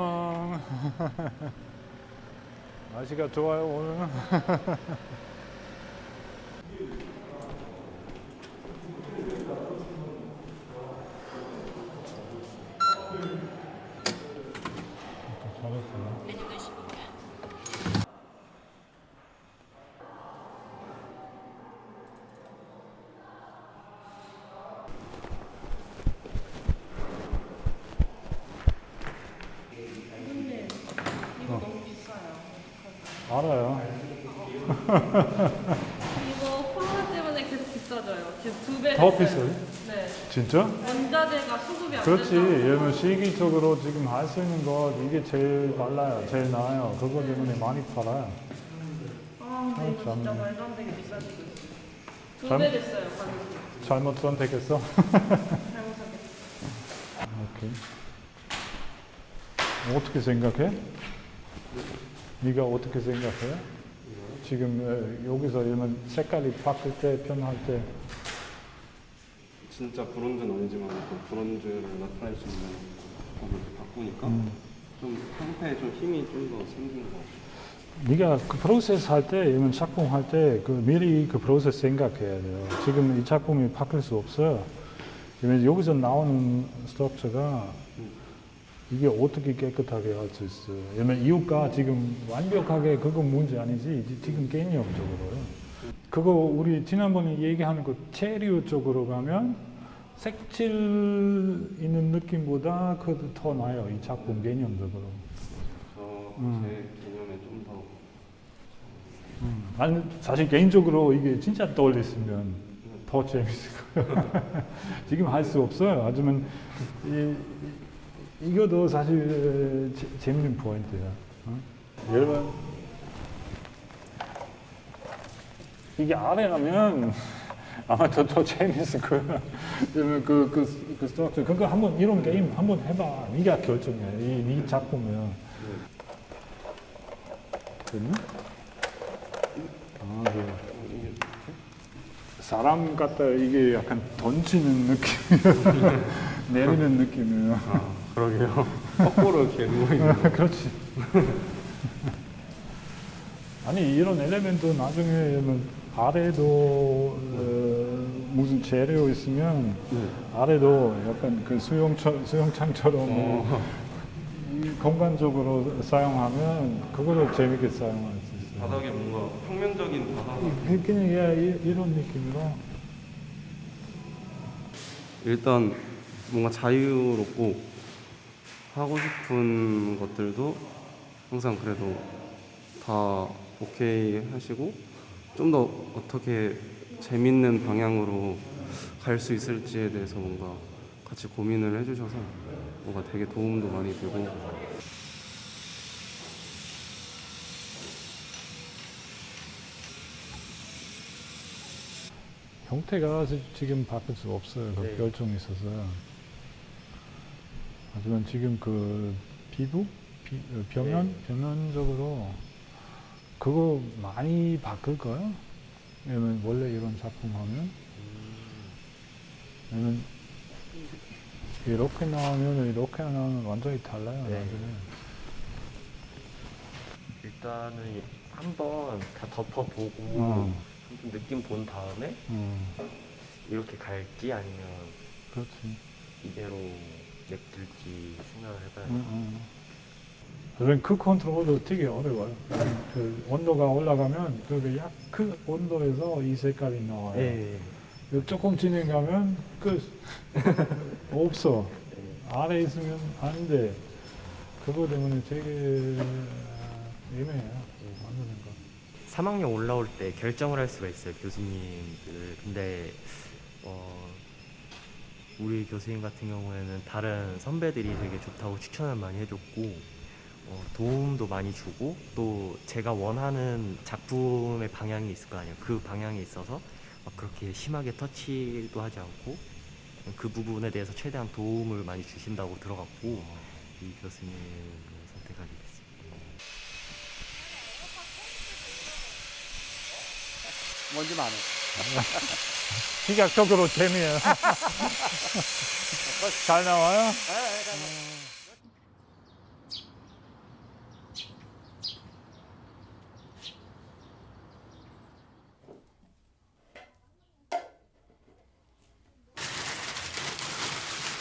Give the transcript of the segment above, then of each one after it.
안녕 어. 날씨가 좋아요 오늘. 알아요. 이거 코로나 때문에 계속 비싸져요. 계속 두배 더 비싸요? 네. 진짜? 원자재가 수급이 안 그렇지. 된다고. 얘는 시기적으로 지금 할 수 있는 거 이게 제일 빨라요. 제일 나아요. 그거 때문에 많이 팔아요. 아, 근데 이거. 진짜 말도 안 되게 비싸지고 있어요. 참. 두배 됐어요, 가격이. 잘못 선택했어? 잘못 샀겠어요. 오케이. 어떻게 생각해? 네가 어떻게 생각해? 지금 어, 여기서 이러면 색깔이 바뀔 때, 변할 때 진짜 브론즈는 아니지만 또 브론즈를 나타낼 수 있는 곡을 바꾸니까 음. 좀 형태에 좀 힘이 좀 더 생긴 것 같아요. 네가 그 프로세스 할 때, 이런 작품 할 때, 그 미리 그 프로세스 생각해야 돼요. 지금 이 작품이 바뀔 수 없어요. 왜냐면 여기서 나오는 스트럭처가 이게 어떻게 깨끗하게 할 수 있어요. 왜냐면 이유가 지금 완벽하게 그건 문제 아니지, 지- 지금 개념적으로요. 그거 우리 지난번에 얘기하는 그 체류 쪽으로 가면 색칠 있는 느낌보다 그더 나아요, 이 작품 개념적으로. 저 음. 제 개념에 좀더 나는 사실 개인적으로 이게 진짜 떠올렸으면 더 재밌을 거예요. 지금 할 수 없어요. 하지만 이, 이, 이거도 사실 재, 재밌는 포인트야. 어? 여러분 이게 아래라면 아마 더, 더 재밌을 거야. 그러면 그, 그, 그 스트럭처 그거 한번 이런 게임 한번 해봐. 네가 결정해. 이, 네 작품이야. 됐나? 아, 그 사람 같다 이게 약간 던지는 느낌이에요. 내리는 느낌이에요. 아, 그러게요. 거꾸로 이렇게 누워 있는 거. 그렇지. 아니 이런 엘레멘트 나중에 뭐 아래도 어, 무슨 재료 있으면 아래도 약간 그 수영처, 수영장처럼 뭐이 공간적으로 사용하면 그거를 재밌게 사용할 수 있어요. 바닥에 뭔가 평면적인 바닥. 이- 그냥 야, 이- 이런 느낌으로 일단 뭔가 자유롭고 하고 싶은 것들도 항상 그래도 다 오케이 하시고 좀 더 어떻게 재밌는 방향으로 갈 수 있을지에 대해서 뭔가 같이 고민을 해주셔서 뭔가 되게 도움도 많이 되고 형태가 지- 지금 바뀔 수 없어요. 그 네. 결정이 있어서. 하지만 지금 그 피부, 비, 어, 표면, 표면적으로 그거 많이 바뀔 거예요. 왜냐면 원래 이런 작품 하면, 왜냐면 이렇게 나오면 이렇게 나오면 완전히 달라요. 네. 나중에. 일단은 한번 다 덮어보고 어. 좀 느낌 본 다음에 음, 이렇게 갈지 아니면 그렇지. 이대로 냅둘지 생각을 해봐야 음, 돼. 음. 그 컨트롤도 되게 어려워요. 그 온도가 올라가면 그게 약그 온도에서 이 색깔이 나와요. 네. 이거 조금 진행하면 끝. 없어. 네. 아래 있으면 안 돼. 그거 때문에 되게 애매해요. 만드는 거. 3학년 올라올 때 결정을 할 수가 있어요 교수님들. 근데 어, 우리 교수님 같은 경우에는 다른 선배들이 되게 좋다고 추천을 많이 해줬고 어, 도움도 많이 주고 또 제가 원하는 작품의 방향이 있을 거 아니에요. 그 방향에 있어서 막 그렇게 심하게 터치도 하지 않고 그 부분에 대해서 최대한 도움을 많이 주신다고 들어갔고 이 교수님을 선택하게 됐습니다. 뭔지 많아. 시각적으로 재미요. 잘 나와요?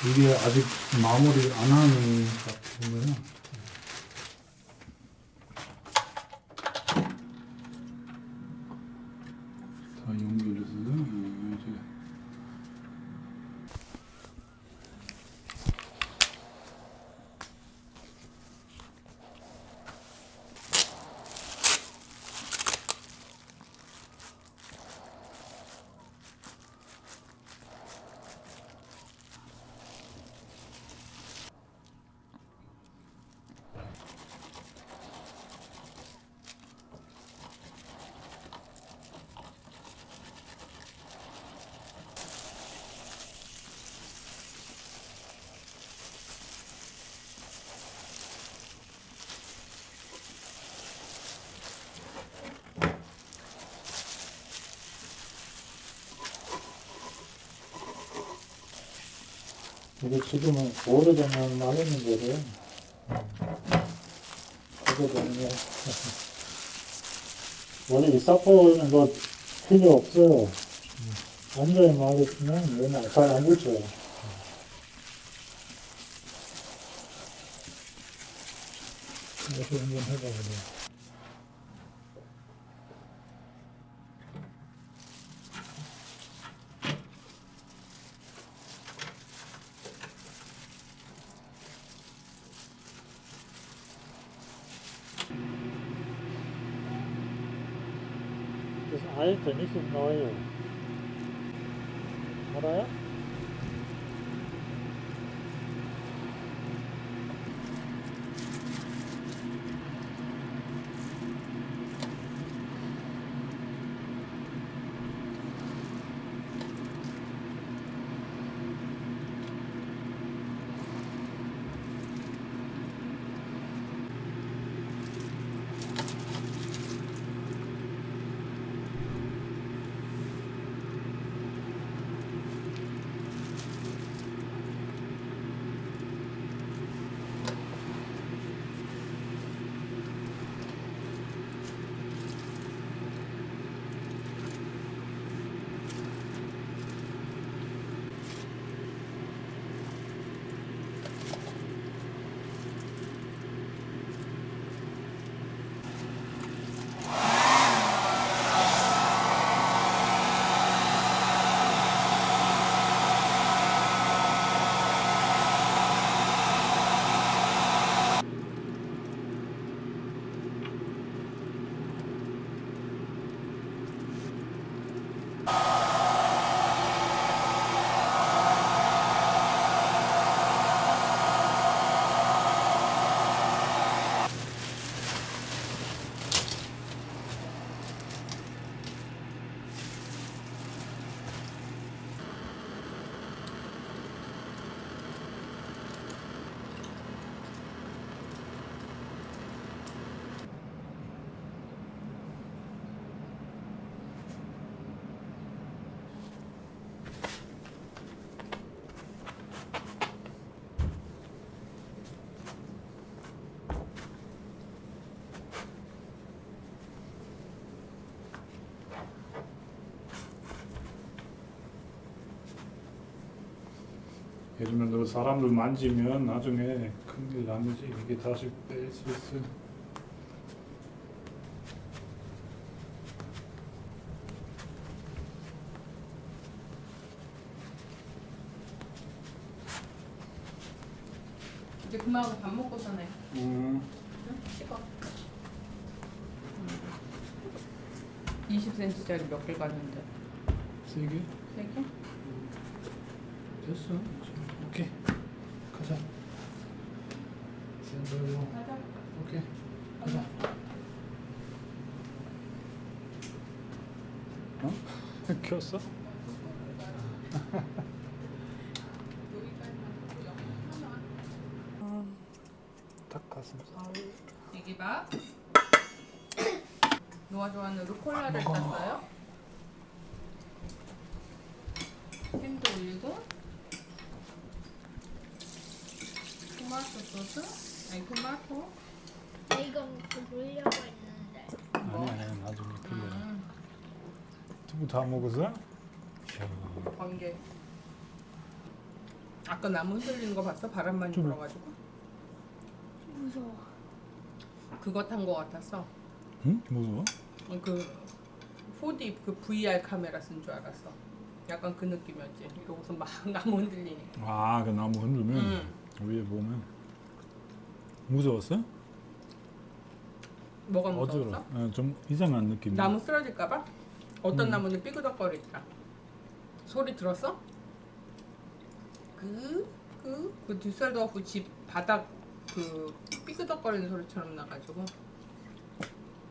이게 아직 마무리 안 하는 것 같은 거요. 이게 지금은 오래되면 거를 오래되면 원래 이 사포는 거 필요 없어요. 완전히 말렸으면 얘는 잘안 붙여요. 이렇게 한번 해봐보세요. 그래서 아예 전 Oh! 예를 들면 너 사람들 만지면 나중에 큰일 나는지 이게 다시 뺄 수 있어. 이제 그만하고 밥 먹고 자네. 음. 식어. 20cm짜리 몇개 가는데? 세 개? 세 개? 됐어. 오케이. 가자. 센터로. 가자. 오케이. 가자. 어? 켰어? 닭 가슴살. 애기밥. 노아 좋아하는 루꼴라를 땄어요. 햄도 올리고. 토마토 소스. 아니 토마토. 이거 먹고 놀려고 했는데 아니 아니 나중에 필요. 음, 두부 다 먹었어? 번개. 아까 나무 흔들리는 거 봤어? 바람 많이 좀- 불어가지고 무서워. 그거 탄 거 같았어. 응? 무서워? 그 4D 그 VR 카메라 쓴 줄 알았어. 약간 그 느낌이었지. 이러고서 막 나무 흔들리니까. 아, 그 나무 흔들면 응. 위에 보면 무서웠어? 뭐가. 무서웠어? 어, 좀 이상한 느낌. 나무 쓰러질까봐? 어떤 음. 나무는 삐그덕거리더라. 소리 들었어? 그, 그, 그 düsseldorf 집 바닥 그 삐그덕거리는 소리처럼 나가지고.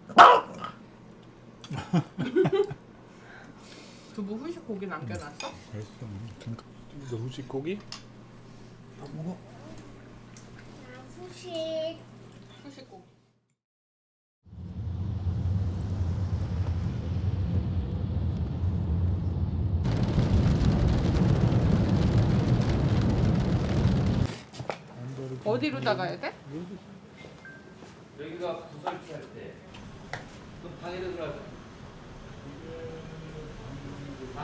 두부 후식 고기 남겨놨어? 그러니까 이거 후식 고기? 나 후식. 후식 고기. 어디로 나가야 돼? 여기가 부설치할 때, 그 방에도 들어가죠. 그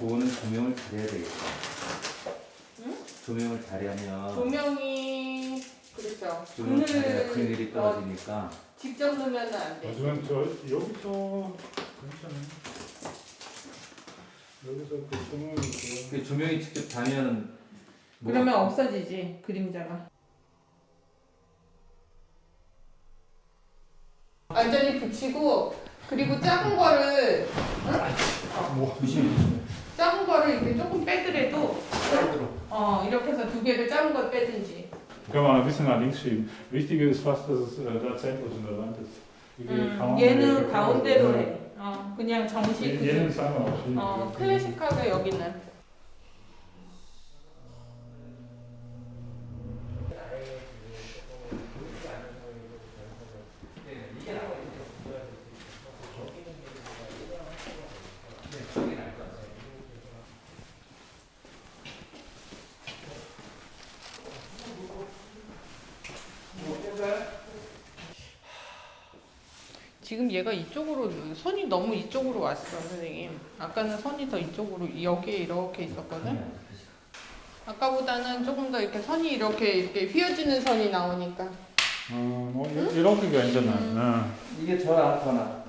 거는 조명을 잘해야 되겠다. 조명을 잘하면 조명이 그렇죠. 조명을 잘해야 그늘 그늘이 어, 떨어지니까 직접 넣으면 안 돼. 하지만 저 여기서 괜찮아요. 여기서 그 조명이 있고 그 조명이 직접 닿으면 뭐- 그러면 없어지지 그림자가. 완전히 붙이고 그리고 작은 거를 뭐 조심히 조심히. 거를 이렇게 조금 빼더라도 어 이렇게 해서 두 개를 작은 거 빼든지. Kann man ein bisschen nach links schieben. Wichtig ist fast, dass es äh, da zentrisch in der Wand ist. 이게 음, 가운데 얘는 가운데로 해. 어 그냥 정식 얘- 그 얘는 상관없이. 어 이렇게. 클래식하게 여기는. 지금 얘가 이쪽으로 선이 너무 이쪽으로 왔어 선생님. 아까는 선이 더 이쪽으로 여기에 이렇게 있었거든? 아까보다는 조금 더 이렇게 선이 이렇게 이렇게 휘어지는 선이 나오니까. 어, 뭐 이- 이렇게 괜찮아. 이게 저 않거나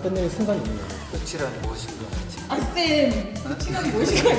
딱 끝내는 순간이 있는 거예요. 끝이란 무엇인가? 아쌤 시간 무엇이가